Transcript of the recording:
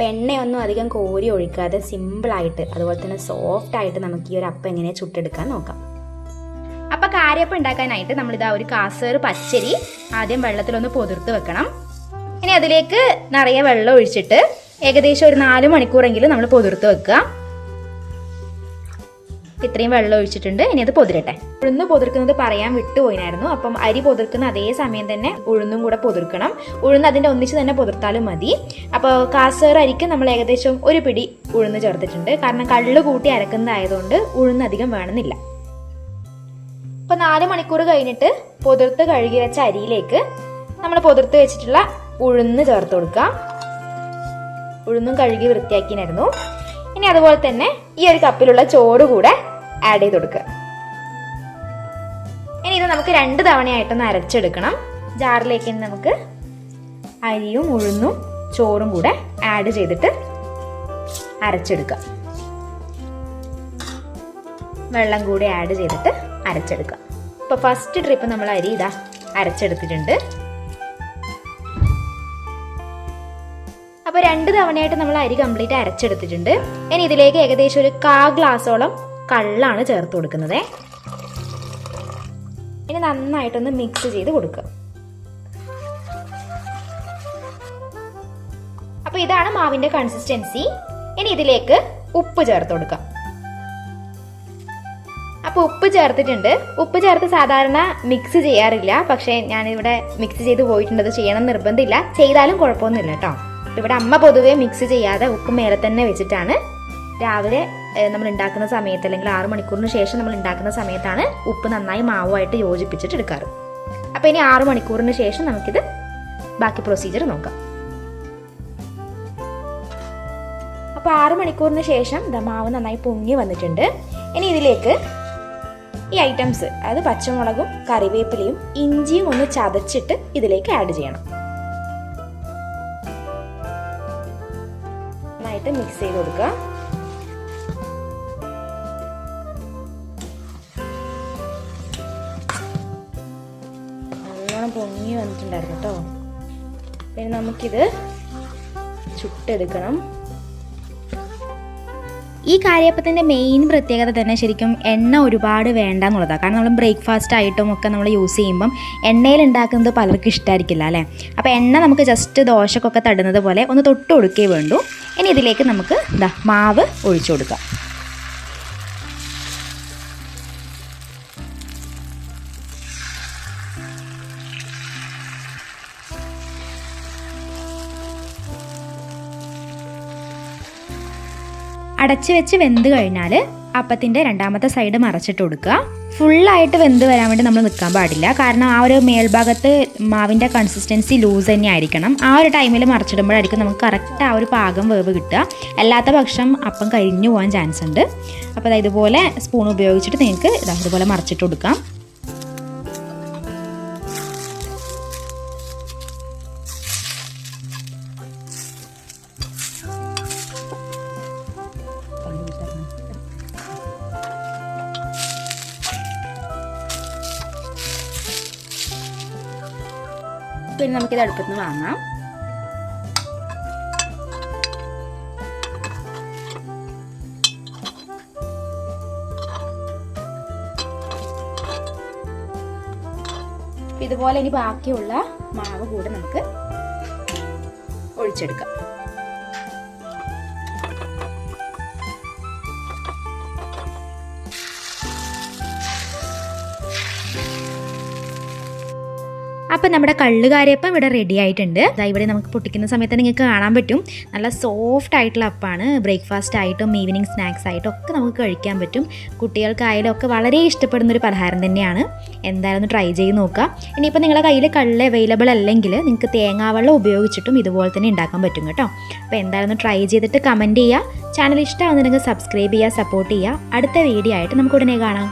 അപ്പോൾ എണ്ണയൊന്നും അധികം കോരി ഒഴിക്കാതെ സിമ്പിളായിട്ട് അതുപോലെ തന്നെ സോഫ്റ്റ് ആയിട്ട് നമുക്ക് ഈ ഒരു അപ്പം എങ്ങനെ ചുട്ടെടുക്കാൻ നോക്കാം. അപ്പം കാര്യപ്പം ഉണ്ടാക്കാനായിട്ട് നമ്മളിതാ ഒരു കാസേറ് പച്ചരി ആദ്യം വെള്ളത്തിലൊന്ന് പൊതിർത്ത് വെക്കണം. ഇനി അതിലേക്ക് നിറയെ വെള്ളം ഒഴിച്ചിട്ട് ഏകദേശം ഒരു നാല് മണിക്കൂറെങ്കിലും നമ്മൾ പൊതിർത്ത് വെക്കുക. ഇത്രയും വെള്ളം ഒഴിച്ചിട്ടുണ്ട്. ഇനി അത് പൊതിരട്ടെ. ഉഴുന്ന് പൊതിർക്കുന്നത് പറയാൻ വിട്ടുപോയിനായിരുന്നു. അപ്പം അരി പൊതിർക്കുന്ന അതേ സമയം തന്നെ ഉഴുന്നും കൂടെ പൊതിർക്കണം. ഉഴുന്ന് അതിന്റെ ഒന്നിച്ച് തന്നെ പൊതിർത്താലും മതി. അപ്പോൾ കാസേർ അരിക്ക് നമ്മൾ ഏകദേശം ഒരു പിടി ഉഴുന്ന് ചേർത്തിട്ടുണ്ട്. കാരണം കള്ള് കൂട്ടി അരക്കുന്നതായതുകൊണ്ട് ഉഴുന്ന് അധികം വേണമെന്നില്ല. അപ്പോൾ നാല് മണിക്കൂർ കഴിഞ്ഞിട്ട് പൊതിർത്ത് കഴുകി വെച്ച അരിയിലേക്ക് നമ്മൾ പൊതിർത്ത് വെച്ചിട്ടുള്ള ഉഴുന്ന് ചേർത്ത് കൊടുക്കാം. ഉഴുന്നും കഴുകി വൃത്തിയാക്കിനായിരുന്നു ഇനി അതുപോലെ തന്നെ ഈ ഒരു കപ്പിലുള്ള ചോറ് കൂടെ ആഡ് ചെയ്ത് കൊടുക്കുക. ഇനി ഇത് നമുക്ക് രണ്ട് തവണയായിട്ടൊന്ന് അരച്ചെടുക്കണം. ജാറിലേക്ക് നമുക്ക് അരിയും ഉഴുന്നും ചോറും കൂടെ ആഡ് ചെയ്തിട്ട് അരച്ചെടുക്കുക. വെള്ളം കൂടി ആഡ് ചെയ്തിട്ട് അരച്ചെടുക്കുക. ഇപ്പോൾ ഫസ്റ്റ് ട്രിപ്പ് നമ്മൾ അരി ഇതാ അരച്ചെടുത്തിട്ടുണ്ട്. അപ്പോൾ രണ്ട് തവണയായിട്ട് നമ്മൾ അരി കംപ്ലീറ്റ് അരച്ചെടുത്തിട്ടുണ്ട്. ഇനി ഇതിലേക്ക് ഏകദേശം ഒരു കാ ഗ്ലാസോളം കള്ളാണ് ചേർത്ത് കൊടുക്കുന്നത്. ഇനി നന്നായിട്ടൊന്ന് മിക്സ് ചെയ്ത് കൊടുക്കുക. അപ്പോൾ ഇതാണ് മാവിന്റെ കൺസിസ്റ്റൻസി ഇനി ഇതിലേക്ക് ഉപ്പ് ചേർത്ത് കൊടുക്കാം അപ്പോൾ ഉപ്പ് ചേർത്തിട്ടുണ്ട്. ഉപ്പ് ചേർത്ത് സാധാരണ മിക്സ് ചെയ്യാറില്ല. പക്ഷേ ഞാനിവിടെ മിക്സ് ചെയ്ത് പോയിട്ടുണ്ട്. അത് ചെയ്യണം നിർബന്ധമില്ല. ചെയ്താലും കുഴപ്പമൊന്നുമില്ല കേട്ടോ. ഇവിടെ അമ്മ പൊതുവേ മിക്സ് ചെയ്യാതെ ഉപ്പ് മേലെ തന്നെ വെച്ചിട്ടാണ് രാവിലെ നമ്മൾ ഉണ്ടാക്കുന്ന സമയത്ത് അല്ലെങ്കിൽ ആറ് മണിക്കൂറിന് ശേഷം നമ്മൾ ഉണ്ടാക്കുന്ന സമയത്താണ് ഉപ്പ് നന്നായി മാവുമായിട്ട് യോജിപ്പിച്ചിട്ട് എടുക്കാറ്. അപ്പോൾ ഇനി ആറ് മണിക്കൂറിന് ശേഷം നമുക്കിത് ബാക്കി പ്രൊസീജിയർ നോക്കാം. അപ്പോൾ ആറ് മണിക്കൂറിന് ശേഷം മാവ് നന്നായി പൊങ്ങി വന്നിട്ടുണ്ട്. ഇനി ഇതിലേക്ക് ഈ ഐറ്റംസ് അതായത് പച്ചമുളകും കറിവേപ്പിലയും ഇഞ്ചിയും ഒന്ന് ചതച്ചിട്ട് ഇതിലേക്ക് ആഡ് ചെയ്യണം. നന്നായിട്ട് മിക്സ് ചെയ്ത് കൊടുക്കുക. നല്ലോണം പൊങ്ങി വന്നിട്ടുണ്ടായിരുന്നു കേട്ടോ പിന്നെ നമുക്കിത് ചുട്ടെടുക്കണം. ഈ കാര്യപ്പത്തിന്റെ മെയിൻ പ്രത്യേകത തന്നെ ശരിക്കും എണ്ണ ഒരുപാട് വേണ്ട എന്നുള്ളതാണ് കാരണം നമ്മൾ ബ്രേക്ക്ഫാസ്റ്റ് ആയിട്ടും ഒക്കെ നമ്മൾ യൂസ് ചെയ്യുമ്പം എണ്ണയിൽ ഉണ്ടാക്കുന്നത് പലർക്കും ഇഷ്ടമായിരിക്കില്ല അല്ലേ? അപ്പോൾ എണ്ണ നമുക്ക് ജസ്റ്റ് ദോശക്കൊക്കെ തടുന്നത് പോലെ ഒന്ന് തൊട്ട് കൊടുക്കേ വേണ്ടൂ. ഇനി ഇതിലേക്ക് നമുക്ക് എന്താ മാവ് ഒഴിച്ചു കൊടുക്കാം. അടച്ച് വെച്ച് വെന്ത് കഴിഞ്ഞാൽ അപ്പത്തിന്റെ രണ്ടാമത്തെ സൈഡ് മറച്ചിട്ട് കൊടുക്കുക. ഫുള്ളായിട്ട് വെന്ത് വരാൻ വേണ്ടി നമ്മൾ നിൽക്കാൻ പാടില്ല. കാരണം ആ ഒരു മേൽഭാഗത്ത് മാവിന്റെ കൺസിസ്റ്റൻസി ലൂസ് തന്നെ ആയിരിക്കണം. ആ ഒരു ടൈമിൽ മറച്ചിടുമ്പോഴായിരിക്കും നമുക്ക് കറക്റ്റ് ആ ഒരു പാകം വേവ് കിട്ടുക. അല്ലാത്ത പക്ഷം അപ്പം കരിഞ്ഞു പോകാൻ ചാൻസ് ഉണ്ട്. അപ്പോൾ ഇതുപോലെ സ്പൂൺ ഉപയോഗിച്ചിട്ട് നിങ്ങൾക്ക് ഇതാ ഇതുപോലെ മറിച്ചിട്ട് കൊടുക്കാം. പിന്നെ നമുക്കിത് അടുപ്പത്ത് വാങ്ങാം. ഇതുപോലെ ഇനി ബാക്കിയുള്ള മാവ് കൂടെ നമുക്ക് ഒഴിച്ചെടുക്കാം. അപ്പം നമ്മുടെ കള്ളുകാരിയപ്പം ഇവിടെ റെഡി ആയിട്ടുണ്ട്. ഇവിടെ നമുക്ക് പൊട്ടിക്കുന്ന സമയത്ത് നിങ്ങൾക്ക് കാണാൻ പറ്റും. നല്ല സോഫ്റ്റ് ആയിട്ടുള്ള അപ്പാണ്. ബ്രേക്ക്ഫാസ്റ്റ് ആയിട്ടും ഈവനിങ് സ്നാക്സ് ആയിട്ടും ഒക്കെ നമുക്ക് കഴിക്കാൻ പറ്റും. കുട്ടികൾക്കായാലും ഒക്കെ വളരെ ഇഷ്ടപ്പെടുന്ന ഒരു പലഹാരം തന്നെയാണ്. എന്തായാലും ട്രൈ ചെയ്ത് നോക്കുക ഇനിയിപ്പോൾ നിങ്ങളുടെ കയ്യിൽ കള്ള് അവൈലബിൾ അല്ലെങ്കിൽ നിങ്ങൾക്ക് തേങ്ങാവെള്ളം ഉപയോഗിച്ചിട്ടും ഇതുപോലെ തന്നെ ഉണ്ടാക്കാൻ പറ്റും കേട്ടോ. അപ്പോൾ എന്തായാലും ട്രൈ ചെയ്തിട്ട് കമന്റ് ചെയ്യുക. ചാനൽ ഇഷ്ടമാകുന്നുണ്ടെങ്കിൽ സബ്സ്ക്രൈബ് ചെയ്യുക സപ്പോർട്ട് ചെയ്യുക. അടുത്ത വീഡിയോ ആയിട്ട് നമുക്ക് ഉടനെ കാണാം.